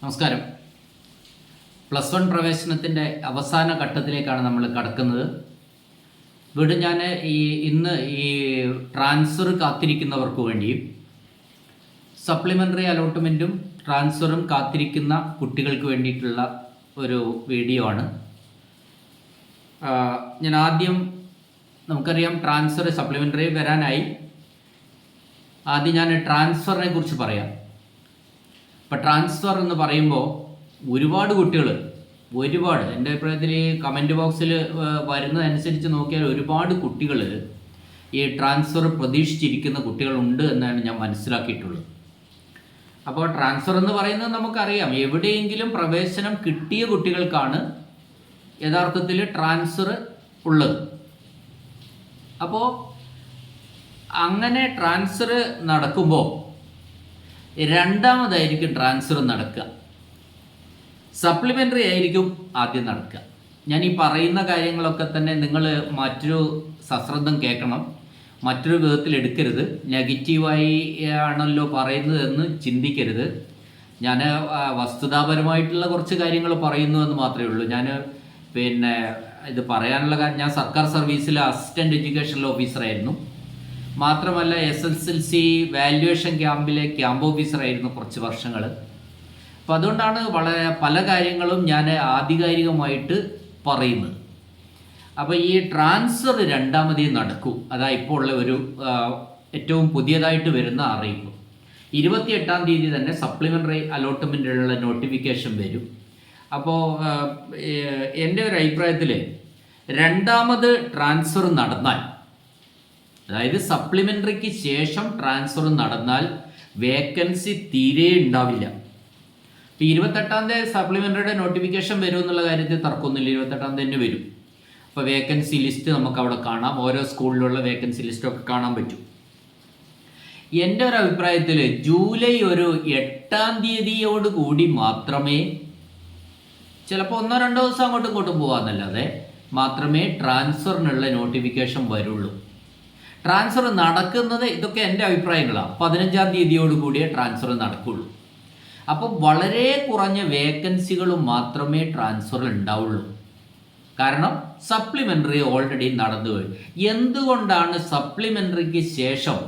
നമസ്കാരം. Plus one പ്രവേശനത്തിന്റെ അവസാന ഘട്ടത്തിലേക്കാണ് നമ്മൾ കടക്കുന്നത്. വീണ്ടും ഞാൻ ഈ ഇന്ന് ഈ ട്രാൻസ്ഫർ കാത്തിരിക്കുന്നവർക്ക് വേണ്ടിയും സപ്ലിമെന്ററി അലോട്ട്മെന്റും ട്രാൻസ്ഫറും കാത്തിരിക്കുന്ന കുട്ടികൾക്ക് വേണ്ടിയിട്ടുള്ള ഒരു വീഡിയോ ആണ്. ഞാൻ ആദ്യം നമുക്കറിയാം ട്രാൻസ്ഫർ സപ്ലിമെന്ററി വരാനായി. ആദ്യം ഞാൻ ട്രാൻസ്ഫറിനെ കുറിച്ച് പറയാം. ഇപ്പം ട്രാൻസ്ഫർ എന്ന് പറയുമ്പോൾ ഒരുപാട് കുട്ടികൾ ഒരുപാട്. എന്റെ അഭിപ്രായത്തിൽ ഈ കമന്റ് ബോക്സിൽ വരുന്നതനുസരിച്ച് നോക്കിയാൽ ഒരുപാട് കുട്ടികൾ ഈ ട്രാൻസ്ഫർ പ്രതീക്ഷിച്ചിരിക്കുന്ന കുട്ടികളുണ്ട് എന്നാണ് ഞാൻ മനസ്സിലാക്കിയിട്ടുള്ളത്. അപ്പോൾ ട്രാൻസ്ഫർ എന്ന് പറയുന്നത് നമുക്കറിയാം. എവിടെയെങ്കിലും പ്രവേശനം കിട്ടിയ കുട്ടികൾക്കാണ് യഥാർത്ഥത്തിൽ ട്രാൻസ്ഫർ ഉള്ളത്. അപ്പോൾ അങ്ങനെ ട്രാൻസ്ഫർ നടക്കുമ്പോൾ രണ്ടാമതായിരിക്കും ട്രാൻസ്ഫർ നടക്കുക. സപ്ലിമെന്ററി ആയിരിക്കും ആദ്യം നടക്കുക. ഞാൻ ഈ പറയുന്ന കാര്യങ്ങളൊക്കെ തന്നെ നിങ്ങൾ മറ്റൊരു സശ്രദ്ധം കേൾക്കണം. മറ്റൊരു വിധത്തിൽ എടുക്കരുത്. നെഗറ്റീവായി ആണല്ലോ പറയുന്നത് എന്ന് ചിന്തിക്കരുത്. ഞാൻ വസ്തുതാപരമായിട്ടുള്ള കുറച്ച് കാര്യങ്ങൾ പറയുന്നു എന്ന് മാത്രമേ ഉള്ളൂ. ഞാൻ പിന്നെ ഇത് പറയാനുള്ള ഞാൻ സർക്കാർ സർവീസിലെ അസിസ്റ്റന്റ് എഡ്യൂക്കേഷണൽ ഓഫീസറായിരുന്നു മാത്രമല്ല S S L C valuation ക്യാമ്പിലെ ക്യാമ്പ് ഓഫീസറായിരുന്നു കുറച്ച് വർഷങ്ങൾ. അപ്പം അതുകൊണ്ടാണ് വളരെ പല കാര്യങ്ങളും ഞാൻ ആധികാരികമായിട്ട് പറയുന്നത്. അപ്പോൾ ഈ ട്രാൻസ്ഫർ രണ്ടാമതി നടക്കൂ. അതാ ഇപ്പോൾ ഉള്ള ഒരു ഏറ്റവും പുതിയതായിട്ട് വരുന്ന അറിയിപ്പ്. ഇരുപത്തിയെട്ടാം തീയതി തന്നെ സപ്ലിമെന്ററി അലോട്ട്മെന്റിലുള്ള നോട്ടിഫിക്കേഷൻ വരും. അപ്പോൾ എന്റെ ഒരു അഭിപ്രായത്തിൽ രണ്ടാമത് ട്രാൻസ്ഫർ നടന്നാൽ അതായത് സപ്ലിമെന്ററിക്ക് ശേഷം ട്രാൻസ്ഫർ നടന്നാൽ വേക്കൻസി തീരെ ഉണ്ടാവില്ല. ഇപ്പം ഇരുപത്തെട്ടാം തീയതി സപ്ലിമെന്ററിയുടെ നോട്ടിഫിക്കേഷൻ വരും എന്നുള്ള കാര്യത്തിൽ തർക്കമൊന്നുമില്ല. ഇരുപത്തെട്ടാം തന്നെ വരും. അപ്പോൾ വേക്കൻസി ലിസ്റ്റ് നമുക്ക് അവിടെ കാണാം. ഓരോ സ്കൂളിലുള്ള വേക്കൻസി ലിസ്റ്റൊക്കെ കാണാൻ പറ്റും. എന്റെ ഒരു അഭിപ്രായത്തിൽ ജൂലൈ ഒരു എട്ടാം തീയതിയോട് കൂടി മാത്രമേ ചിലപ്പോൾ ഒന്നോ രണ്ടോ ദിവസം അങ്ങോട്ടും ഇങ്ങോട്ടും പോകാമെന്നല്ലാതെ മാത്രമേ ട്രാൻസ്ഫറിനുള്ള നോട്ടിഫിക്കേഷൻ വരുള്ളൂ. ട്രാൻസ്ഫർ നടക്കുന്നത് ഇതൊക്കെ എന്റെ അഭിപ്രായങ്ങളാണ് പതിനഞ്ചാം തീയതിയോട് കൂടിയേ ട്രാൻസ്ഫർ നടക്കുള്ളൂ. അപ്പോൾ വളരെ കുറഞ്ഞ വേക്കൻസികൾ മാത്രമേ ട്രാൻസ്ഫർ ഉണ്ടാവുള്ളൂ. കാരണം സപ്ലിമെന്ററി ഓൾറെഡി നടന്നു പോയി. എന്തുകൊണ്ടാണ് സപ്ലിമെന്ററിക്ക് ശേഷം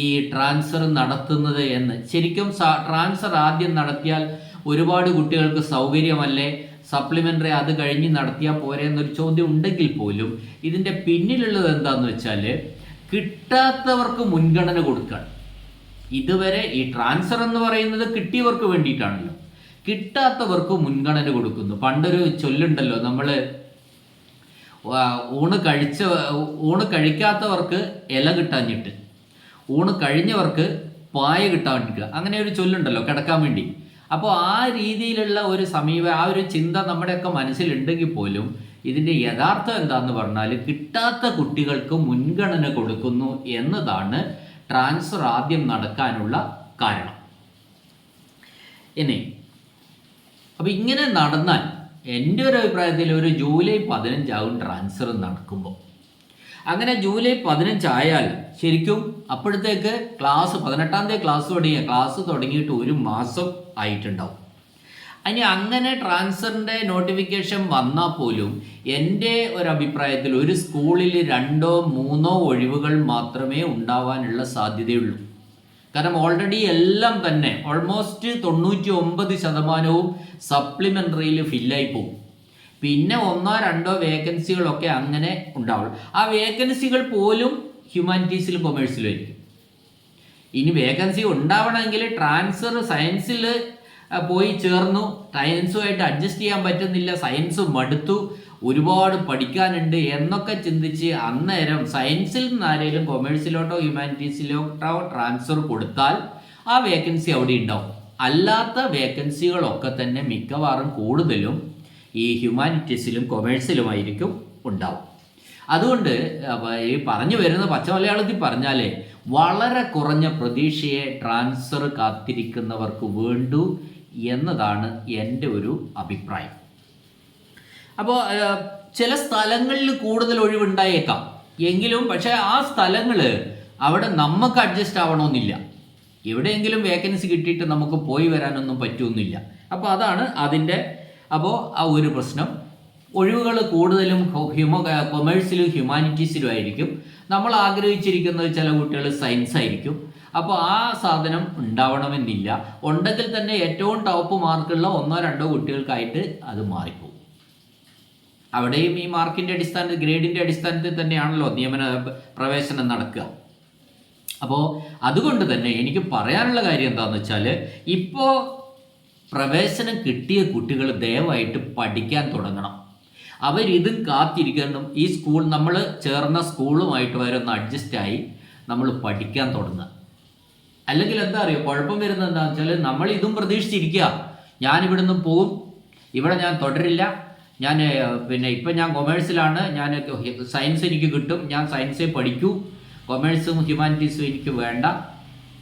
ഈ ട്രാൻസ്ഫർ നടത്തുന്നത് എന്ന്? ശരിക്കും ട്രാൻസ്ഫർ ആദ്യം നടത്തിയാൽ ഒരുപാട് കുട്ടികൾക്ക് സൗകര്യമല്ലേ? സപ്ലിമെന്ററി അത് കഴിഞ്ഞ് നടത്തിയാൽ പോരെ എന്നൊരു ചോദ്യം ഉണ്ടെങ്കിൽ പോലും ഇതിന്റെ പിന്നിലുള്ളത് എന്താണെന്ന് വെച്ചാൽ കിട്ടാത്തവർക്ക് മുൻഗണന കൊടുക്കുകയാണ് ഇതുവരെ ഈ ട്രാൻസ്ഫർ എന്ന് പറയുന്നത് കിട്ടിയവർക്ക് വേണ്ടിയിട്ടാണല്ലോ. കിട്ടാത്തവർക്ക് മുൻഗണന കൊടുക്കുന്നു. പണ്ടൊരു ചൊല്ലുണ്ടല്ലോ നമ്മൾ ഊണ് കഴിച്ച ഊണ് കഴിക്കാത്തവർക്ക് ഇല കിട്ടാഞ്ഞിട്ട് ഊണ് കഴിഞ്ഞവർക്ക് പായ കിട്ടാൻ അങ്ങനെ ഒരു ചൊല്ലുണ്ടല്ലോ കിടക്കാൻ വേണ്ടി. അപ്പോൾ ആ രീതിയിലുള്ള ഒരു സമീപ ആ ഒരു ചിന്ത നമ്മുടെയൊക്കെ മനസ്സിലുണ്ടെങ്കിൽ പോലും ഇതിന്റെ യഥാർത്ഥം എന്താന്ന് പറഞ്ഞാൽ കിട്ടാത്ത കുട്ടികൾക്ക് മുൻഗണന കൊടുക്കുന്നു എന്നതാണ് ട്രാൻസ്ഫർ ആദ്യം നടക്കാനുള്ള കാരണം. ഇനി അപ്പോൾ ഇങ്ങനെ നടന്നാൽ എന്റെ ഒരു അഭിപ്രായത്തിൽ ഒരു ജൂലൈ പതിനഞ്ചാകും ട്രാൻസ്ഫർ നടക്കുമ്പോൾ അങ്ങനെ ജൂലൈ പതിനഞ്ചായാൽ ശരിക്കും അപ്പോഴത്തേക്ക് ക്ലാസ് പതിനെട്ടാം തീയതി ക്ലാസ് തുടങ്ങിയ ക്ലാസ് തുടങ്ങിയിട്ട് ഒരു മാസം ആയിട്ടുണ്ടാവും. ഇനി അങ്ങനെ ട്രാൻസ്ഫറിന്റെ നോട്ടിഫിക്കേഷൻ വന്നാൽ പോലും എന്റെ ഒരു അഭിപ്രായത്തിൽ ഒരു സ്കൂളിൽ രണ്ടോ മൂന്നോ ഒഴിവുകൾ മാത്രമേ ഉണ്ടാവാനുള്ള സാധ്യതയുള്ളൂ. കാരണം ഓൾറെഡി എല്ലാം തന്നെ ഓൾമോസ്റ്റ് തൊണ്ണൂറ്റി ഒമ്പത് ശതമാനവും സപ്ലിമെന്ററിയിൽ ഫില്ലായി പോകും. പിന്നെ ഒന്നോ രണ്ടോ വേക്കൻസികളൊക്കെ അങ്ങനെ ഉണ്ടാവുള്ളൂ. ആ വേക്കൻസികൾ പോലും ഹ്യൂമാനിറ്റീസിലും കൊമേഴ്സിലും ആയിരിക്കും. ഇനി വേക്കൻസി ഉണ്ടാവണമെങ്കിൽ ട്രാൻസ്ഫർ സയൻസിൽ പോയി ചേർന്നു. സയൻസുമായിട്ട് അഡ്ജസ്റ്റ് ചെയ്യാൻ പറ്റുന്നില്ല. സയൻസ് മടുത്തു. ഒരുപാട് പഠിക്കാനുണ്ട് എന്നൊക്കെ ചിന്തിച്ച് അന്നേരം സയൻസിൽ നിന്ന് ആരെങ്കിലും കൊമേഴ്സിലോട്ടോ ഹ്യൂമാനിറ്റീസിലോട്ടോ ട്രാൻസ്ഫർ കൊടുത്താൽ ആ വേക്കൻസി അവിടെ ഉണ്ടാവും. അല്ലാത്ത വേക്കൻസികളൊക്കെ തന്നെ മിക്കവാറും കൂടുതലും ഈ ഹ്യൂമാനിറ്റീസിലും കൊമേഴ്സിലുമായിരിക്കും ഉണ്ടാവും. അതുകൊണ്ട് ഈ പറഞ്ഞു വരുന്ന പച്ച മലയാളത്തിൽ പറഞ്ഞാലേ വളരെ കുറഞ്ഞ പ്രതീക്ഷയെ ട്രാൻസ്ഫർ കാത്തിരിക്കുന്നവർക്ക് വേണ്ടു എന്നതാണ് എന്റെ ഒരു അഭിപ്രായം. അപ്പോൾ ചില സ്ഥലങ്ങളിൽ കൂടുതൽ ഒഴിവുണ്ടായേക്കാം. എങ്കിലും പക്ഷേ ആ സ്ഥലങ്ങൾ അവിടെ നമുക്ക് അഡ്ജസ്റ്റ് ആവണമെന്നില്ല. എവിടെയെങ്കിലും വേക്കൻസി കിട്ടിയിട്ട് നമുക്ക് പോയി വരാനൊന്നും പറ്റുമെന്നില്ല അപ്പോൾ അതാണ് അതിന്റെ അപ്പോൾ ആ ഒരു പ്രശ്നം. ഒഴിവുകൾ കൂടുതലും ഹ്യൂമോ കൊമേഴ്സിലും ഹ്യൂമാനിറ്റീസിലും ആയിരിക്കും. നമ്മൾ ആഗ്രഹിച്ചിരിക്കുന്നത് ചില കുട്ടികൾ സയൻസ് ആയിരിക്കും. അപ്പോൾ ആ സാധനം ഉണ്ടാവണമെന്നില്ല. ഉണ്ടെങ്കിൽ തന്നെ ഏറ്റവും ടോപ്പ് മാർക്കുള്ള ഒന്നോ രണ്ടോ കുട്ടികൾക്കായിട്ട് അത് മാറിപ്പോകും. അവിടെയും ഈ മാർക്കിന്റെ അടിസ്ഥാനത്തിൽ ഗ്രേഡിന്റെ അടിസ്ഥാനത്തിൽ തന്നെയാണല്ലോ നിയമന പ്രവേശനം നടക്കുക. അപ്പോൾ അതുകൊണ്ട് തന്നെ എനിക്ക് പറയാനുള്ള കാര്യം എന്താണെന്ന് വെച്ചാൽ ഇപ്പോൾ പ്രവേശനം കിട്ടിയ കുട്ടികൾ ദയവായിട്ട് പഠിക്കാൻ തുടങ്ങണം. അവരിതും കാത്തിരിക്കണം. ഈ സ്കൂൾ നമ്മൾ ചേർന്ന സ്കൂളുമായിട്ട് വരെ അഡ്ജസ്റ്റ് ആയി നമ്മൾ പഠിക്കാൻ തുടങ്ങുക. അല്ലെങ്കിൽ എന്താ അറിയോ? കുഴപ്പം വരുന്നത് എന്താണെന്ന് വെച്ചാൽ നമ്മൾ ഇതും പ്രതീക്ഷിച്ചിരിക്കുക. ഞാൻ ഇവിടുന്ന് പോകും ഇവിടെ ഞാൻ തുടരില്ല. ഞാൻ പിന്നെ ഇപ്പം ഞാൻ കൊമേഴ്സിലാണ്. ഞാൻ സയൻസ് എനിക്ക് കിട്ടും. ഞാൻ സയൻസേ പഠിക്കൂ. കൊമേഴ്സും ഹ്യൂമാനിറ്റീസും എനിക്ക് വേണ്ട.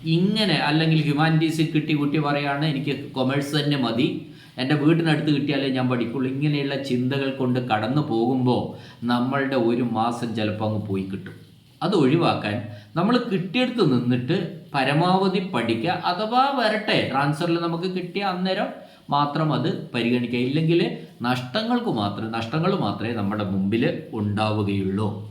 ഇങ്ങനെ അല്ലെങ്കിൽ ഹ്യൂമാനിറ്റീസിൽ കിട്ടി കുട്ടി പറയാണ് എനിക്ക് കൊമേഴ്സ് തന്നെ മതി. എന്റെ വീട്ടിനടുത്ത് കിട്ടിയാലേ ഞാൻ പഠിക്കുള്ളൂ. ഇങ്ങനെയുള്ള ചിന്തകൾ കൊണ്ട് കടന്നു പോകുമ്പോൾ നമ്മളുടെ ഒരു മാസം ചിലപ്പോൾ അങ്ങ് പോയി കിട്ടും. അത് ഒഴിവാക്കാൻ നമ്മൾ കിട്ടിയെടുത്ത് നിന്നിട്ട് പരമാവധി പഠിക്കുക അഥവാ വരട്ടെ ട്രാൻസ്ഫറിൽ നമുക്ക് കിട്ടിയ അന്നേരം മാത്രം അത് പരിഗണിക്കുക. ഇല്ലെങ്കിൽ നഷ്ടങ്ങൾക്ക് മാത്രമേ നഷ്ടങ്ങൾ മാത്രമേ നമ്മുടെ മുമ്പിൽ ഉണ്ടാവുകയുള്ളൂ.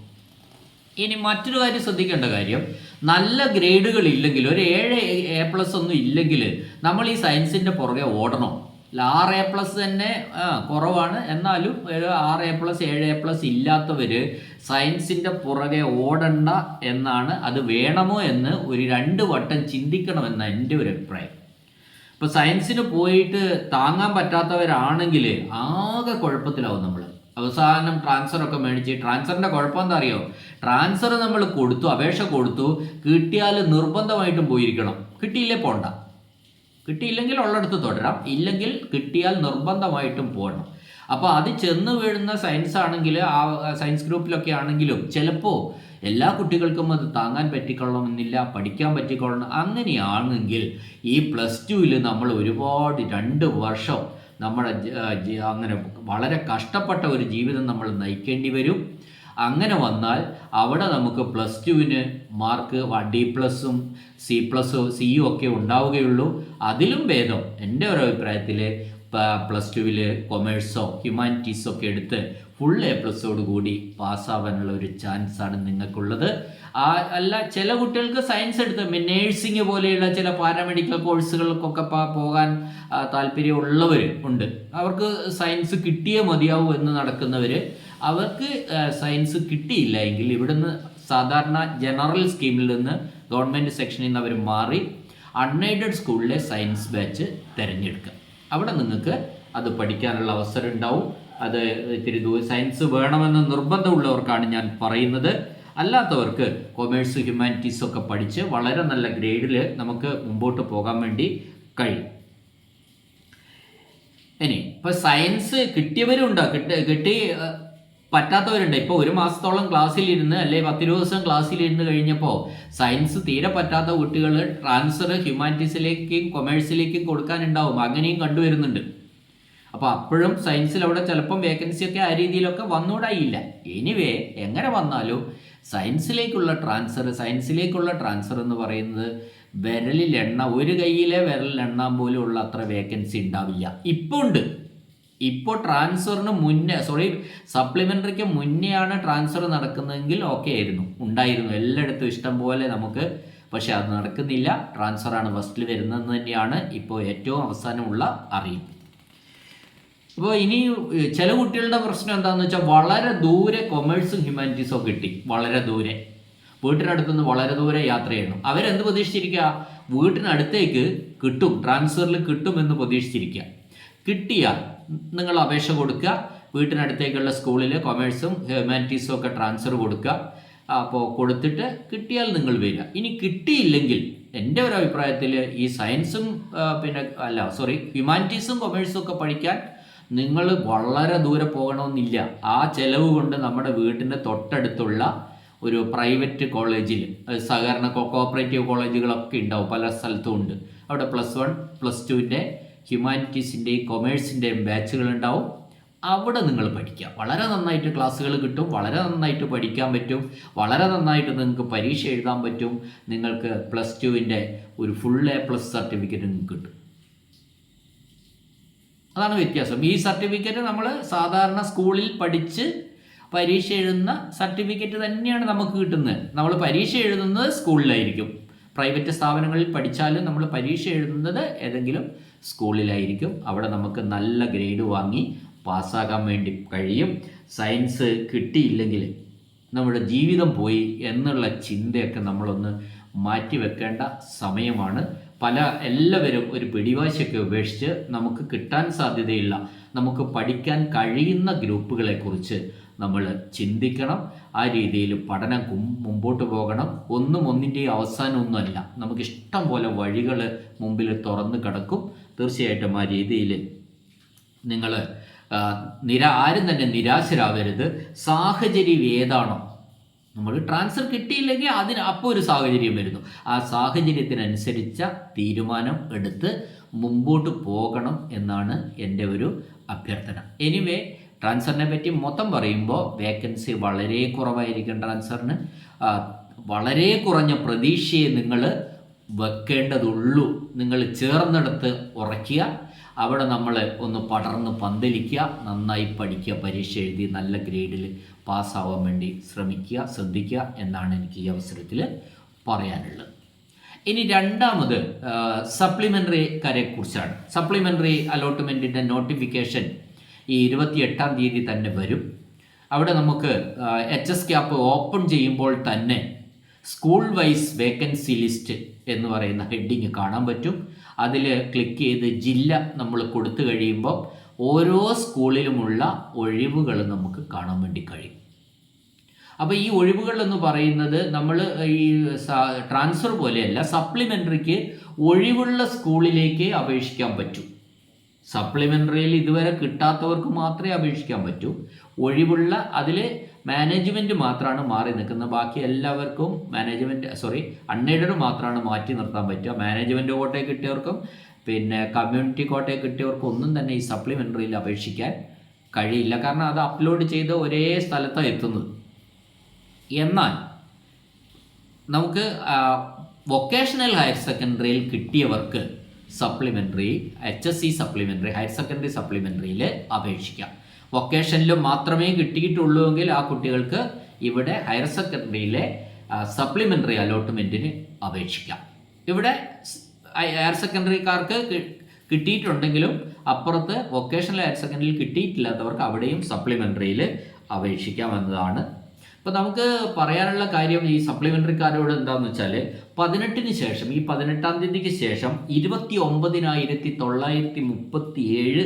ഇനി മറ്റൊരു കാര്യം ശ്രദ്ധിക്കേണ്ട കാര്യം നല്ല ഗ്രേഡുകൾ ഇല്ലെങ്കിൽ ഒരു ഏഴ് എ പ്ലസ് ഒന്നും ഇല്ലെങ്കിൽ നമ്മൾ ഈ സയൻസിന്റെ പുറകെ ഓടണം. ആറ് എ പ്ലസ് തന്നെ കുറവാണ്. എന്നാലും ഒരു ആറ് എ പ്ലസ് ഏഴ് എ പ്ലസ് ഇല്ലാത്തവർ സയൻസിന്റെ പുറകെ ഓടണ്ട എന്നാണ് അത് വേണമോ എന്ന് ഒരു രണ്ട് വട്ടം ചിന്തിക്കണമെന്ന എന്റെ ഒരു അഭിപ്രായം. ഇപ്പോൾ സയൻസിന് പോയിട്ട് താങ്ങാൻ പറ്റാത്തവരാണെങ്കിൽ ആകെ കുഴപ്പത്തിലാവും നമ്മൾ അവസാനം ട്രാൻസ്ഫർ ഒക്കെ മേടിച്ച്. ട്രാൻസ്ഫറിന്റെ കുഴപ്പം എന്താ അറിയോ? ട്രാൻസ്ഫർ നമ്മൾ കൊടുത്തു അപേക്ഷ കൊടുത്തു കിട്ടിയാൽ നിർബന്ധമായിട്ടും പോയിരിക്കണം. കിട്ടിയില്ലേ പോണ്ട. കിട്ടിയില്ലെങ്കിൽ ഉള്ളിടത്ത് തുടരാം. ഇല്ലെങ്കിൽ കിട്ടിയാൽ നിർബന്ധമായിട്ടും പോകണം. അപ്പോൾ അത് ചെന്ന് വീഴുന്ന സയൻസ് ആണെങ്കിൽ ആ സയൻസ് ഗ്രൂപ്പിലൊക്കെ ആണെങ്കിലും ചിലപ്പോൾ എല്ലാ കുട്ടികൾക്കും അത് താങ്ങാൻ പറ്റിക്കൊള്ളണമെന്നില്ല പഠിക്കാൻ പറ്റിക്കൊള്ളണം. അങ്ങനെയാണെങ്കിൽ ഈ പ്ലസ് ടുവിൽ നമ്മൾ ഒരുപാട് രണ്ട് വർഷം നമ്മുടെ അങ്ങനെ വളരെ കഷ്ടപ്പെട്ട ഒരു ജീവിതം നമ്മൾ നയിക്കേണ്ടി വരും. അങ്ങനെ വന്നാൽ അവിടെ നമുക്ക് പ്ലസ് ടുവിന് മാർക്ക് ഡി പ്ലസും സി പ്ലസ് സിയും ഒക്കെ ഉണ്ടാവുകയുള്ളൂ. അതിലും ഭേദം എന്റെ ഒരു അഭിപ്രായത്തിൽ പ്ലസ് ടുവിൽ കൊമേഴ്സോ ഹ്യൂമാനിറ്റീസോ ഒക്കെ എടുത്ത് ഫുൾ എ പ്ലസോട് കൂടി പാസ്സാവാനുള്ള ഒരു ചാൻസാണ് നിങ്ങൾക്കുള്ളത്. ആ അല്ല ചില കുട്ടികൾക്ക് സയൻസ് എടുത്ത് നേഴ്സിംഗ് പോലെയുള്ള ചില പാരാമെഡിക്കൽ കോഴ്സുകൾക്കൊക്കെ പോകാൻ താല്പര്യമുള്ളവർ ഉണ്ട്. അവർക്ക് സയൻസ് കിട്ടിയേ മതിയാവൂ എന്ന് നടക്കുന്നവർ അവർക്ക് സയൻസ് കിട്ടിയില്ല എങ്കിൽ ഇവിടുന്ന് സാധാരണ ജനറൽ സ്കീമിൽ നിന്ന് ഗവൺമെന്റ് സെക്ഷനിൽ നിന്ന് അവർ മാറി അൺഎയ്ഡഡ് സ്കൂളിലെ സയൻസ് ബാച്ച് തിരഞ്ഞെടുക്കുക. അവിടെ നിങ്ങൾക്ക് അത് പഠിക്കാനുള്ള അവസരം ഉണ്ടാവും. അത് ഇത്തിരി സയൻസ് വേണമെന്ന് നിർബന്ധമുള്ളവർക്കാണ് ഞാൻ പറയുന്നത്. അല്ലാത്തവർക്ക് കൊമേഴ്സ് ഹ്യൂമാനിറ്റീസ് ഒക്കെ പഠിച്ച് വളരെ നല്ല ഗ്രേഡിൽ നമുക്ക് മുമ്പോട്ട് പോകാൻ വേണ്ടി കഴിയും. ഇനി ഇപ്പോൾ സയൻസ് കിട്ടിയവരുണ്ട്? കിട്ടി കിട്ടി ഏഹ്, പറ്റാത്തവരുണ്ട്. ഇപ്പോൾ ഒരു മാസത്തോളം ക്ലാസ്സിൽ ക്ലാസ്സിലിരുന്ന് അല്ലെ പത്തിരുപത് ദിവസം ക്ലാസ്സിൽ ക്ലാസ്സിലിരുന്ന് കഴിഞ്ഞപ്പോൾ സയൻസ് തീരെ പറ്റാത്ത കുട്ടികൾ ട്രാൻസ്ഫർ ഹ്യൂമാനിറ്റീസിലേക്കും കൊമേഴ്സിലേക്കും കൊടുക്കാനുണ്ടാവും. അങ്ങനെയും കണ്ടുവരുന്നുണ്ട്. അപ്പോൾ അപ്പോഴും സയൻസിൽ അവിടെ ചിലപ്പം വേക്കൻസി ഒക്കെ ആ രീതിയിലൊക്കെ വന്നുകൂടായില്ല എനിവേ എങ്ങനെ വന്നാലും സയൻസിലേക്കുള്ള ട്രാൻസ്ഫർ സയൻസിലേക്കുള്ള ട്രാൻസ്ഫർ എന്ന് പറയുന്നത് വിരലിലെണ്ണ ഒരു കയ്യിലെ വിരലിലെണ്ണാൻ പോലും ഉള്ള അത്ര വേക്കൻസി ഉണ്ടാവില്ല. ഇപ്പോൾ ഉണ്ട് ഇപ്പോൾ ട്രാൻസ്ഫറിന് മുന്നേ സോറി സപ്ലിമെന്ററിക്ക് മുന്നെയാണ് ട്രാൻസ്ഫർ നടക്കുന്നതെങ്കിൽ ഓക്കെ ആയിരുന്നു. ഉണ്ടായിരുന്നു. എല്ലായിടത്തും ഇഷ്ടം പോലെ നമുക്ക് പക്ഷെ അത് നടക്കുന്നില്ല. ട്രാൻസ്ഫറാണ് ഫസ്റ്റിൽ വരുന്നതെന്ന് തന്നെയാണ് ഇപ്പോൾ ഏറ്റവും അവസാനമുള്ള അറിയിപ്പ്. അപ്പോൾ ഇനി ചില കുട്ടികളുടെ പ്രശ്നം എന്താണെന്ന് വെച്ചാൽ വളരെ ദൂരെ കൊമേഴ്സും ഹ്യൂമാനിറ്റീസും കിട്ടി. വളരെ ദൂരെ. വീട്ടിനടുത്തുനിന്ന് വളരെ ദൂരെ യാത്ര ചെയ്യണം അവരെന്ത് പ്രതീക്ഷിച്ചിരിക്കുക വീട്ടിനടുത്തേക്ക് കിട്ടും. ട്രാൻസ്ഫറിൽ കിട്ടുമെന്ന് പ്രതീക്ഷിച്ചിരിക്കുക കിട്ടിയാൽ നിങ്ങൾ അപേക്ഷ കൊടുക്കുക. വീട്ടിനടുത്തേക്കുള്ള സ്കൂളിൽ കൊമേഴ്സും ഹ്യൂമാനിറ്റീസും ഒക്കെ ട്രാൻസ്ഫർ കൊടുക്കുക. അപ്പോൾ കൊടുത്തിട്ട് കിട്ടിയാൽ നിങ്ങൾ വരിക. ഇനി കിട്ടിയില്ലെങ്കിൽ എന്റെ ഒരു അഭിപ്രായത്തിൽ ഈ സയൻസും പിന്നെ അല്ല സോറി ഹ്യൂമാനിറ്റീസും കൊമേഴ്സും ഒക്കെ പഠിക്കാൻ നിങ്ങൾ വളരെ ദൂരെ പോകണമെന്നില്ല. ആ ചെലവ് കൊണ്ട് നമ്മുടെ വീട്ടിന്റെ തൊട്ടടുത്തുള്ള ഒരു പ്രൈവറ്റ് കോളേജിൽ സഹകരണ കോപ്പറേറ്റീവ് കോളേജുകളൊക്കെ ഉണ്ടാവും. പല സ്ഥലത്തും ഉണ്ട്. അവിടെ പ്ലസ് വൺ പ്ലസ് ടുവിന്റെ ഹ്യൂമാനിറ്റീസിന്റെയും കൊമേഴ്സിന്റെയും ബാച്ചുകൾ ഉണ്ടാവും അവിടെ നിങ്ങൾ പഠിക്കുക വളരെ നന്നായിട്ട് ക്ലാസ്സുകൾ കിട്ടും. വളരെ നന്നായിട്ട് പഠിക്കാൻ പറ്റും. വളരെ നന്നായിട്ട് നിങ്ങൾക്ക് പരീക്ഷ എഴുതാൻ പറ്റും. നിങ്ങൾക്ക് പ്ലസ് ടുവിന്റെ ഒരു ഫുൾ എ പ്ലസ് സർട്ടിഫിക്കറ്റ് നിങ്ങൾക്ക് കിട്ടും. അതാണ് വ്യത്യാസം. ഈ സർട്ടിഫിക്കറ്റ് നമ്മൾ സാധാരണ സ്കൂളിൽ പഠിച്ച് പരീക്ഷ എഴുതുന്ന സർട്ടിഫിക്കറ്റ് തന്നെയാണ് നമുക്ക് കിട്ടുന്നത്. നമ്മൾ പരീക്ഷ എഴുതുന്നത് സ്കൂളിലായിരിക്കും പ്രൈവറ്റ് സ്ഥാപനങ്ങളിൽ പഠിച്ചാലും നമ്മൾ പരീക്ഷ എഴുതുന്നത് ഏതെങ്കിലും സ്കൂളിലായിരിക്കും. അവിടെ നമുക്ക് നല്ല ഗ്രേഡ് വാങ്ങി പാസ്സാകാൻ വേണ്ടി കഴിയും. സയൻസ് കിട്ടിയില്ലെങ്കിൽ നമ്മുടെ ജീവിതം പോയി എന്നുള്ള ചിന്തയൊക്കെ നമ്മളൊന്ന് മാറ്റിവെക്കേണ്ട സമയമാണ്. പല എല്ലാവരും ഒരു പിടിവാശിയൊക്കെ ഉപേക്ഷിച്ച് നമുക്ക് കിട്ടാൻ സാധ്യതയില്ല നമുക്ക് പഠിക്കാൻ കഴിയുന്ന ഗ്രൂപ്പുകളെക്കുറിച്ച് നമ്മൾ ചിന്തിക്കണം. ആ രീതിയിൽ പഠനം മുമ്പോട്ട് പോകണം. ഒന്നും ഒന്നിന്റെയും അവസാനമൊന്നുമല്ല നമുക്ക് ഇഷ്ടം പോലെ വഴികൾ മുമ്പിൽ തുറന്ന് കിടക്കും. തീർച്ചയായിട്ടും ആ രീതിയിൽ നിങ്ങൾ നിര ആരും തന്നെ നിരാശരാവരുത്. സാഹചര്യം ഏതാണോ നമ്മൾ ട്രാൻസ്ഫർ കിട്ടിയില്ലെങ്കിൽ അതിന് അപ്പോൾ ഒരു സാഹചര്യം വരുന്നു. ആ സാഹചര്യത്തിനനുസരിച്ച തീരുമാനം എടുത്ത് മുമ്പോട്ട് പോകണം എന്നാണ് എന്റെ ഒരു അഭ്യർത്ഥന. എനിവേ ട്രാൻസ്ഫറിനെ പറ്റി മൊത്തം പറയുമ്പോൾ വേക്കൻസി വളരെ കുറവായിരിക്കും ട്രാൻസ്ഫറിന് വളരെ കുറഞ്ഞ പ്രതീക്ഷയെ നിങ്ങൾ വെക്കേണ്ടതുള്ളൂ. നിങ്ങൾ ചേർന്നെടുത്ത് ഉറയ്ക്കുക. അവിടെ നമ്മൾ ഒന്ന് പടർന്ന് പന്തലിക്കുക. നന്നായി പഠിക്കുക. പരീക്ഷ എഴുതി നല്ല ഗ്രേഡിൽ പാസ്സാവാൻ വേണ്ടി ശ്രമിക്കുക ശ്രദ്ധിക്കുക എന്നാണ് എനിക്ക് ഈ അവസരത്തിൽ പറയാനുള്ളത്. ഇനി രണ്ടാമത് സപ്ലിമെന്ററി കരയെക്കുറിച്ചാണ്. സപ്ലിമെന്ററി അലോട്ട്മെന്റിന്റെ നോട്ടിഫിക്കേഷൻ ഈ ഇരുപത്തി എട്ടാം തീയതി തന്നെ വരും. അവിടെ നമുക്ക് എച്ച് എസ് ക്യാപ്പ് ഓപ്പൺ ചെയ്യുമ്പോൾ തന്നെ സ്കൂൾ വൈസ് വേക്കൻസി ലിസ്റ്റ് എന്ന് പറയുന്ന ഹെഡിങ് കാണാൻ പറ്റും. അതിൽ ക്ലിക്ക് ചെയ്ത് ജില്ല നമ്മൾ കൊടുത്തു കഴിയുമ്പോൾ ഓരോ സ്കൂളിലുമുള്ള ഒഴിവുകൾ നമുക്ക് കാണാൻ വേണ്ടി കഴിയും. അപ്പോൾ ഈ ഒഴിവുകൾ എന്ന് പറയുന്നത് നമ്മൾ ഈ ട്രാൻസ്ഫർ പോലെയല്ല സപ്ലിമെന്ററിക്ക് ഒഴിവുള്ള സ്കൂളിലേക്ക് അപേക്ഷിക്കാൻ പറ്റൂ. സപ്ലിമെന്ററിയിൽ ഇതുവരെ കിട്ടാത്തവർക്ക് മാത്രമേ അപേക്ഷിക്കാൻ പറ്റൂ. ഒഴിവുള്ള അതിൽ മാനേജ്മെന്റ് മാത്രമാണ് മാറി നിൽക്കുന്നത്. ബാക്കി എല്ലാവർക്കും മാനേജ്മെന്റ് സോറി അൺഎയ്ഡഡ് മാത്രമാണ് മാറ്റി നിർത്താൻ പറ്റുക. മാനേജ്മെന്റ് കോട്ടയെ കിട്ടിയവർക്കും പിന്നെ കമ്മ്യൂണിറ്റി കോട്ടയെ കിട്ടിയവർക്കും ഒന്നും തന്നെ ഈ സപ്ലിമെന്ററിയിൽ അപേക്ഷിക്കാൻ കഴിയില്ല. കാരണം അത് അപ്ലോഡ് ചെയ്ത് ഒരേ സ്ഥലത്താണ് എത്തുന്നത്. എന്നാൽ നമുക്ക് വൊക്കേഷണൽ ഹയർ സെക്കൻഡറിയിൽ കിട്ടിയവർക്ക് supplementary H S C supplementary higher secondary സപ്ലിമെന്ററിയിൽ അപേക്ഷിക്കാം. വൊക്കേഷനിൽ മാത്രമേ കിട്ടിയിട്ടുള്ളൂ എങ്കിൽ ആ കുട്ടികൾക്ക് ഇവിടെ ഹയർ സെക്കൻഡറിയിലെ സപ്ലിമെന്ററി അലോട്ട്മെന്റിന് അപേക്ഷിക്കാം. ഇവിടെ ഹയർ സെക്കൻഡറിക്കാർക്ക് കിട്ടിയിട്ടുണ്ടെങ്കിലും അപ്പുറത്ത് വൊക്കേഷണൽ ഹയർ സെക്കൻഡറിയിൽ കിട്ടിയിട്ടില്ലാത്തവർക്ക് അവിടെയും സപ്ലിമെന്ററിയിൽ അപേക്ഷിക്കാം എന്നതാണ് അപ്പോൾ നമുക്ക് പറയാനുള്ള കാര്യം ഈ സപ്ലിമെന്ററിക്കാരോട് എന്താണെന്ന് വെച്ചാൽ പതിനെട്ടിന് ശേഷം ഈ പതിനെട്ടാം തീയതിക്ക് ശേഷം ഇരുപത്തി ഒമ്പതിനായിരത്തി തൊള്ളായിരത്തി മുപ്പത്തി ഏഴ്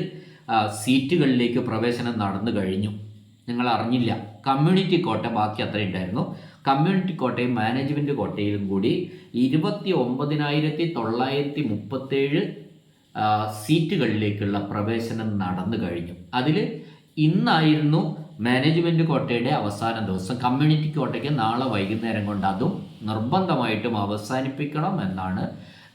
സീറ്റുകളിലേക്ക് പ്രവേശനം നടന്നു കഴിഞ്ഞു. നിങ്ങൾ അറിഞ്ഞില്ല കമ്മ്യൂണിറ്റി കോട്ട ബാക്കി അത്ര ഉണ്ടായിരുന്നു. കമ്മ്യൂണിറ്റി കോട്ടയും മാനേജ്മെന്റ് കോട്ടയിലും കൂടി ഇരുപത്തി ഒമ്പതിനായിരത്തി തൊള്ളായിരത്തി മുപ്പത്തേഴ് സീറ്റുകളിലേക്കുള്ള പ്രവേശനം നടന്നു കഴിഞ്ഞു. അതിൽ ഇന്നായിരുന്നു മാനേജ്മെന്റ് കോട്ടയുടെ അവസാന ദിവസം. കമ്മ്യൂണിറ്റി കോട്ടയ്ക്ക് നാളെ വൈകുന്നേരം കൊണ്ട് അതും നിർബന്ധമായിട്ടും അവസാനിപ്പിക്കണം എന്നാണ്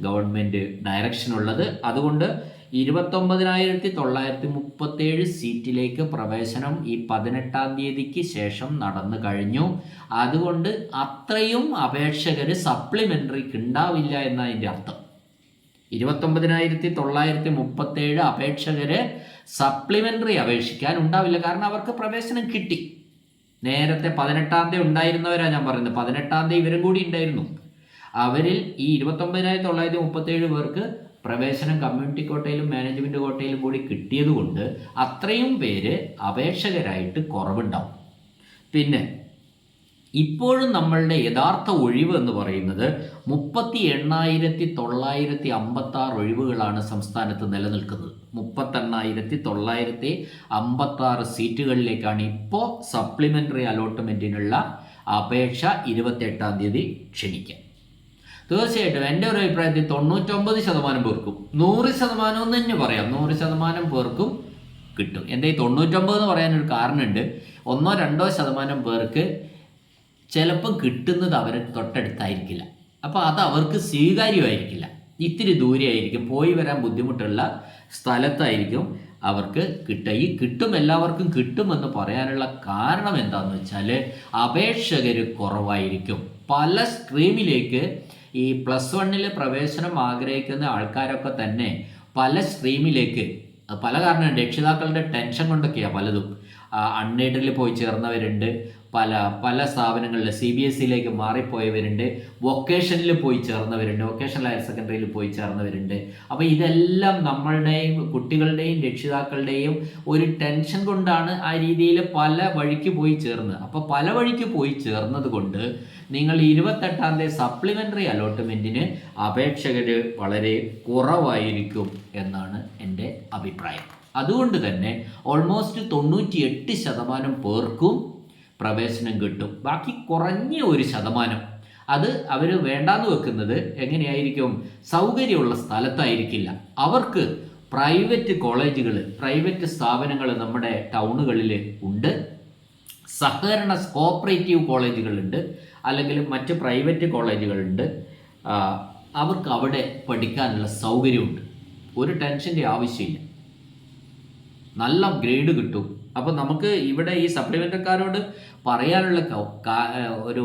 ഗവൺമെന്റ് ഡയറക്ഷൻ ഉള്ളത് അതുകൊണ്ട് ഇരുപത്തൊമ്പതിനായിരത്തി തൊള്ളായിരത്തി മുപ്പത്തേഴ് സീറ്റിലേക്ക് പ്രവേശനം ഈ പതിനെട്ടാം തീയതിക്ക് ശേഷം നടന്നു കഴിഞ്ഞു. അതുകൊണ്ട് അത്രയും അപേക്ഷകർ സപ്ലിമെന്ററിക്ക് ഉണ്ടാവില്ല എന്നതിന്റെ അർത്ഥം. ഇരുപത്തൊമ്പതിനായിരത്തി തൊള്ളായിരത്തി മുപ്പത്തേഴ് അപേക്ഷകര് സപ്ലിമെന്ററി അപേക്ഷിക്കാൻ ഉണ്ടാവില്ല. കാരണം അവർക്ക് പ്രവേശനം കിട്ടി. നേരത്തെ പതിനെട്ടാം തീയതി ഉണ്ടായിരുന്നവരാണ് ഞാൻ പറയുന്നത്. പതിനെട്ടാം തീയതി ഇവരും കൂടി ഉണ്ടായിരുന്നു. അവരിൽ ഈ ഇരുപത്തൊമ്പതിനായിരത്തി തൊള്ളായിരത്തി മുപ്പത്തേഴ് പേർക്ക് പ്രവേശനം കമ്മ്യൂണിറ്റി കോട്ടയിലും മാനേജ്മെന്റ് കോട്ടയിലും കൂടി കിട്ടിയതുകൊണ്ട് അത്രയും പേര് അപേക്ഷകരായിട്ട് കുറവുണ്ടാവും. പിന്നെ ഇപ്പോഴും നമ്മളുടെ യഥാർത്ഥ ഒഴിവ് എന്ന് പറയുന്നത് മുപ്പത്തി എണ്ണായിരത്തി തൊള്ളായിരത്തി അമ്പത്തി ആറ് ഒഴിവുകളാണ് സംസ്ഥാനത്ത് നിലനിൽക്കുന്നത്. മുപ്പത്തെണ്ണായിരത്തി തൊള്ളായിരത്തി അമ്പത്തി ആറ് സീറ്റുകളിലേക്കാണ് ഇപ്പോൾ സപ്ലിമെന്ററി അലോട്ട്മെന്റിനുള്ള അപേക്ഷ ഇരുപത്തെട്ടാം തീയതി ക്ഷണിക്കുക. തീർച്ചയായിട്ടും എന്റെ ഒരു അഭിപ്രായത്തിൽ തൊണ്ണൂറ്റൊമ്പത് ശതമാനം പേർക്കും നൂറ് ശതമാനം എന്ന് തന്നെ പറയാം. നൂറ് ശതമാനം പേർക്കും കിട്ടും. എന്റെ ഈ തൊണ്ണൂറ്റൊമ്പത് എന്ന് പറയാനൊരു കാരണമുണ്ട്. ഒന്നോ രണ്ടോ ശതമാനം പേർക്ക് ചിലപ്പം കിട്ടുന്നത് അവരെ തൊട്ടടുത്തായിരിക്കില്ല. അപ്പോൾ അത് അവർക്ക് സ്വീകാര്യമായിരിക്കില്ല. ഇത്തിരി ദൂരെയായിരിക്കും. പോയി വരാൻ ബുദ്ധിമുട്ടുള്ള സ്ഥലത്തായിരിക്കും അവർക്ക് കിട്ടുക. ഈ കിട്ടും എല്ലാവർക്കും കിട്ടുമെന്ന് പറയാനുള്ള കാരണം എന്താണെന്ന് വെച്ചാൽ അപേക്ഷകർ കുറവായിരിക്കും. പല സ്ട്രീമിലേക്ക് ഈ പ്ലസ് വണ്ണിൽ പ്രവേശനം ആഗ്രഹിക്കുന്ന ആൾക്കാരൊക്കെ തന്നെ പല സ്ട്രീമിലേക്ക് പല കാരണം രക്ഷിതാക്കളുടെ ടെൻഷൻ കൊണ്ടൊക്കെയാണ് പലതും. അൺഎയ്ഡഡിൽ പോയി ചേർന്നവരുണ്ട്. പല പല സ്ഥാപനങ്ങളിൽ സി ബി എസ് സിയിലേക്ക് മാറിപ്പോയവരുണ്ട്. വൊക്കേഷനിൽ പോയി ചേർന്നവരുണ്ട്. വൊക്കേഷണൽ ഹയർ സെക്കൻഡറിയിൽ പോയി ചേർന്നവരുണ്ട്. അപ്പോൾ ഇതെല്ലാം നമ്മളുടെയും കുട്ടികളുടെയും രക്ഷിതാക്കളുടെയും ഒരു ടെൻഷൻ കൊണ്ടാണ് ആ രീതിയിൽ പല വഴിക്ക് പോയി ചേർന്നത്. അപ്പോൾ പല വഴിക്ക് പോയി ചേർന്നത് കൊണ്ട് നിങ്ങൾ ഇരുപത്തെട്ടാം തീയതി സപ്ലിമെന്ററി അലോട്ട്മെന്റിന് അപേക്ഷകർ വളരെ കുറവായിരിക്കും എന്നാണ് എന്റെ അഭിപ്രായം. അതുകൊണ്ട് തന്നെ ഓൾമോസ്റ്റ് തൊണ്ണൂറ്റി എട്ട് ശതമാനം പേർക്കും പ്രവേശനം കിട്ടും. ബാക്കി കുറഞ്ഞ ഒരു ശതമാനം. അത് അവർ വേണ്ടാന്ന് വെക്കുന്നത് എങ്ങനെയായിരിക്കും? സൗകര്യമുള്ള സ്ഥലത്തായിരിക്കില്ല. അവർക്ക് പ്രൈവറ്റ് കോളേജുകൾ പ്രൈവറ്റ് സ്ഥാപനങ്ങൾ നമ്മുടെ ടൗണുകളിൽ ഉണ്ട്. സഹകരണ കോപ്പറേറ്റീവ് കോളേജുകളുണ്ട്. അല്ലെങ്കിൽ മറ്റ് പ്രൈവറ്റ് കോളേജുകളുണ്ട്. അവർക്ക് അവിടെ പഠിക്കാനുള്ള സൗകര്യമുണ്ട്. ഒരു ടെൻഷന്റെ ആവശ്യമില്ല. നല്ല ഗ്രേഡ് കിട്ടും. അപ്പോൾ നമുക്ക് ഇവിടെ ഈ സപ്ലിമെന്ററിക്കാരോട് പറയാനുള്ള ഒരു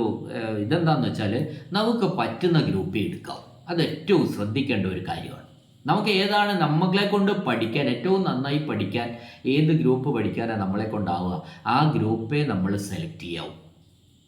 ഇതെന്താന്ന് വെച്ചാൽ നമുക്ക് പറ്റുന്ന ഗ്രൂപ്പ് എടുക്കാം. അത് ഏറ്റവും ശ്രദ്ധിക്കേണ്ട ഒരു കാര്യമാണ്. നമുക്ക് ഏതാണ് നമ്മളെ കൊണ്ട് പഠിക്കാൻ ഏറ്റവും നന്നായി പഠിക്കാൻ ഏത് ഗ്രൂപ്പ് പഠിക്കാനാണ് നമ്മളെ കൊണ്ടാവുക? ആ ഗ്രൂപ്പേ നമ്മൾ സെലക്ട് ചെയ്യാവും.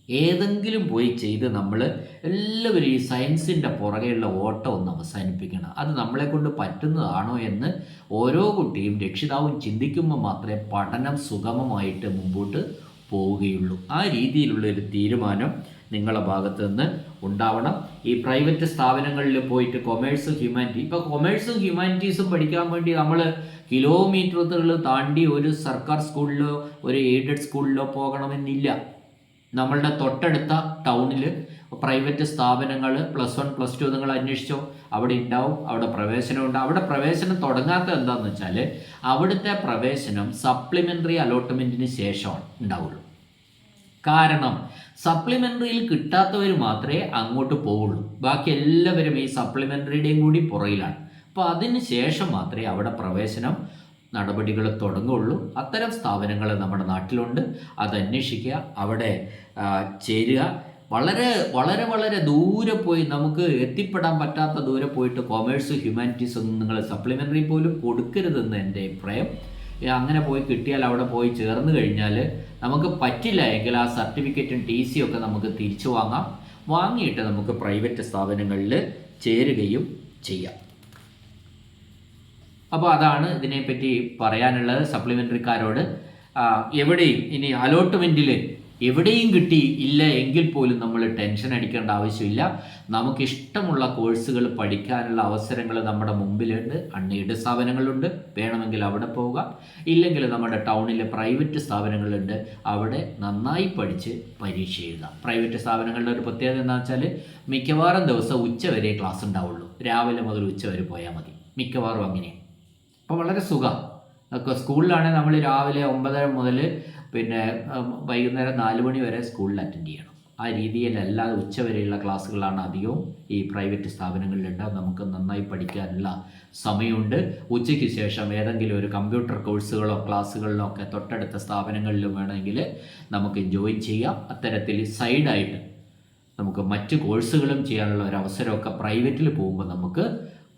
ഏതെങ്കിലും പോയി ചെയ്ത് നമ്മൾ എല്ലാവരും ഈ സയൻസിന്റെ പുറകെയുള്ള ഓട്ടം ഒന്ന് അവസാനിപ്പിക്കണം. അത് നമ്മളെ കൊണ്ട് പറ്റുന്നതാണോ എന്ന് ഓരോ കുട്ടിയും രക്ഷിതാവും ചിന്തിക്കുമ്പോൾ മാത്രമേ പഠനം സുഗമമായിട്ട് മുമ്പോട്ട് പോവുകയുള്ളൂ. ആ രീതിയിലുള്ള ഒരു തീരുമാനം നിങ്ങളുടെ ഭാഗത്ത് നിന്ന് ഉണ്ടാവണം. ഈ പ്രൈവറ്റ് സ്ഥാപനങ്ങളിൽ പോയിട്ട് കൊമേഴ്സും ഹ്യൂമാനിറ്റി ഇപ്പോൾ കൊമേഴ്സും ഹ്യൂമാനിറ്റീസും പഠിക്കാൻ വേണ്ടി നമ്മൾ കിലോമീറ്ററുകൾ താണ്ടി ഒരു സർക്കാർ സ്കൂളിലോ ഒരു എയ്ഡഡ് സ്കൂളിലോ പോകണമെന്നില്ല. നമ്മളുടെ തൊട്ടടുത്ത ടൗണിൽ പ്രൈവറ്റ് സ്ഥാപനങ്ങൾ പ്ലസ് വൺ പ്ലസ് ടു നിങ്ങൾ അന്വേഷിച്ചോ? അവിടെ ഉണ്ടാവും അവിടെ പ്രവേശനമുണ്ട് അവിടെ പ്രവേശനം തുടങ്ങാത്ത എന്താണെന്ന് വെച്ചാൽ അവിടുത്തെ പ്രവേശനം സപ്ലിമെന്ററി അലോട്ട്മെന്റിന് ശേഷമാണ് ഉണ്ടാവുള്ളൂ. കാരണം സപ്ലിമെന്ററിയിൽ കിട്ടാത്തവർ മാത്രമേ അങ്ങോട്ട് പോവുള്ളൂ. ബാക്കി എല്ലാവരും ഈ സപ്ലിമെന്ററിയുടെയും കൂടി പുറയിലാണ് അപ്പോൾ അതിന് ശേഷം മാത്രമേ അവിടെ പ്രവേശനം നടപടികൾ തുടങ്ങുള്ളൂ. അത്തരം സ്ഥാപനങ്ങൾ നമ്മുടെ നാട്ടിലുണ്ട്. അത് അന്വേഷിക്കുക അവിടെ ചേരുക. വളരെ വളരെ വളരെ ദൂരെ പോയി നമുക്ക് എത്തിപ്പെടാൻ പറ്റാത്ത ദൂരെ പോയിട്ട് കോമേഴ്സ് ഹ്യൂമാനിറ്റീസ് ഒന്നും നിങ്ങൾ സപ്ലിമെന്ററി പോലും കൊടുക്കരുതെന്ന് എന്റെ അഭിപ്രായം. അങ്ങനെ പോയി കിട്ടിയാൽ അവിടെ പോയി ചേർന്ന് കഴിഞ്ഞാൽ നമുക്ക് പറ്റില്ല എങ്കിൽ ആ സർട്ടിഫിക്കറ്റും ടി സിയും ഒക്കെ നമുക്ക് തിരിച്ചു വാങ്ങാം. വാങ്ങിയിട്ട് നമുക്ക് പ്രൈവറ്റ് സ്ഥാപനങ്ങളിൽ ചേരുകയും ചെയ്യാം. അപ്പോൾ അതാണ് ഇതിനെപ്പറ്റി പറയാനുള്ളത് സപ്ലിമെന്ററിക്കാരോട് എവിടെയും ഇനി അലോട്ട്മെന്റിൽ എവിടെയും കിട്ടി ഇല്ല എങ്കിൽ പോലും നമ്മൾ ടെൻഷൻ അടിക്കേണ്ട ആവശ്യമില്ല. നമുക്കിഷ്ടമുള്ള കോഴ്സുകൾ പഠിക്കാനുള്ള അവസരങ്ങൾ നമ്മുടെ മുമ്പിലുണ്ട്. അൺഎയ്ഡ് സ്ഥാപനങ്ങളുണ്ട്. വേണമെങ്കിൽ അവിടെ പോവുക ഇല്ലെങ്കിൽ നമ്മുടെ ടൗണിലെ പ്രൈവറ്റ് സ്ഥാപനങ്ങളുണ്ട്. അവിടെ നന്നായി പഠിച്ച് പരീക്ഷ എഴുതാം. പ്രൈവറ്റ് സ്ഥാപനങ്ങളുടെ ഒരു പ്രത്യേകത എന്താണെന്ന് വെച്ചാൽ മിക്കവാറും ദിവസം ഉച്ച വരെ ക്ലാസ് ഉണ്ടാവുള്ളൂ. രാവിലെ മുതൽ ഉച്ച വരെ പോയാൽ മതി. മിക്കവാറും അങ്ങനെയാണ്. അപ്പോൾ വളരെ സുഖം. സ്കൂളിലാണെങ്കിൽ നമ്മൾ രാവിലെ ഒമ്പതര മുതൽ പിന്നെ വൈകുന്നേരം നാല് മണി വരെ സ്കൂളിൽ അറ്റൻഡ് ചെയ്യണം. ആ രീതിയിലല്ലാതെ ഉച്ചവരെയുള്ള ക്ലാസ്സുകളാണ് അധികവും ഈ പ്രൈവറ്റ് സ്ഥാപനങ്ങളിലുണ്ട്. നമുക്ക് നന്നായി പഠിക്കാനുള്ള സമയമുണ്ട്. ഉച്ചയ്ക്ക് ശേഷം ഏതെങ്കിലും ഒരു കമ്പ്യൂട്ടർ കോഴ്സുകളോ ക്ലാസ്സുകളിലോ ഒക്കെ തൊട്ടടുത്ത സ്ഥാപനങ്ങളിലും വേണമെങ്കിൽ നമുക്ക് ജോയിൻ ചെയ്യാം. അത്തരത്തിൽ സൈഡായിട്ട് നമുക്ക് മറ്റ് കോഴ്സുകളും ചെയ്യാനുള്ള ഒരു അവസരമൊക്കെ പ്രൈവറ്റിൽ പോകുമ്പോൾ നമുക്ക്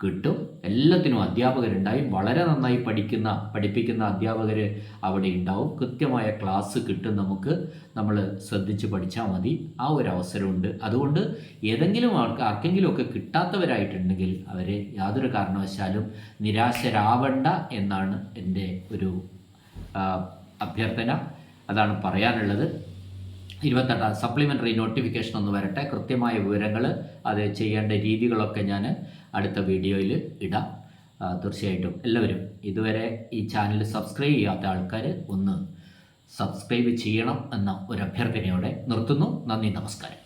കിട്ടും. എല്ലാത്തിനും അധ്യാപകരുണ്ടായി. വളരെ നന്നായി പഠിക്കുന്ന പഠിപ്പിക്കുന്ന അധ്യാപകർ അവിടെ ഉണ്ടാവും. കൃത്യമായ ക്ലാസ് കിട്ടും നമുക്ക്. നമ്മൾ ശ്രദ്ധിച്ച് പഠിച്ചാൽ മതി. ആ ഒരു അവസരമുണ്ട്. അതുകൊണ്ട് ഏതെങ്കിലും ആൾക്ക് ആർക്കെങ്കിലുമൊക്കെ കിട്ടാത്തവരായിട്ടുണ്ടെങ്കിൽ അവരെ യാതൊരു കാരണവശാലും നിരാശരാവണ്ട എന്നാണ് എന്റെ ഒരു അഭ്യർത്ഥന. അതാണ് പറയാനുള്ളത്. ഇരുപത്തെട്ടാം സപ്ലിമെന്ററി നോട്ടിഫിക്കേഷൻ ഒന്ന് വരട്ടെ. കൃത്യമായ വിവരങ്ങൾ അത് ചെയ്യേണ്ട രീതികളൊക്കെ ഞാൻ അടുത്ത വീഡിയോയിൽ ഇടാം. തീർച്ചയായിട്ടും എല്ലാവരും ഇതുവരെ ഈ ചാനൽ സബ്സ്ക്രൈബ് ചെയ്യാത്ത ആൾക്കാർ ഒന്ന് സബ്സ്ക്രൈബ് ചെയ്യണം എന്ന ഒരു അഭ്യർത്ഥനയോടെ നിർത്തുന്നു. നന്ദി നമസ്കാരം.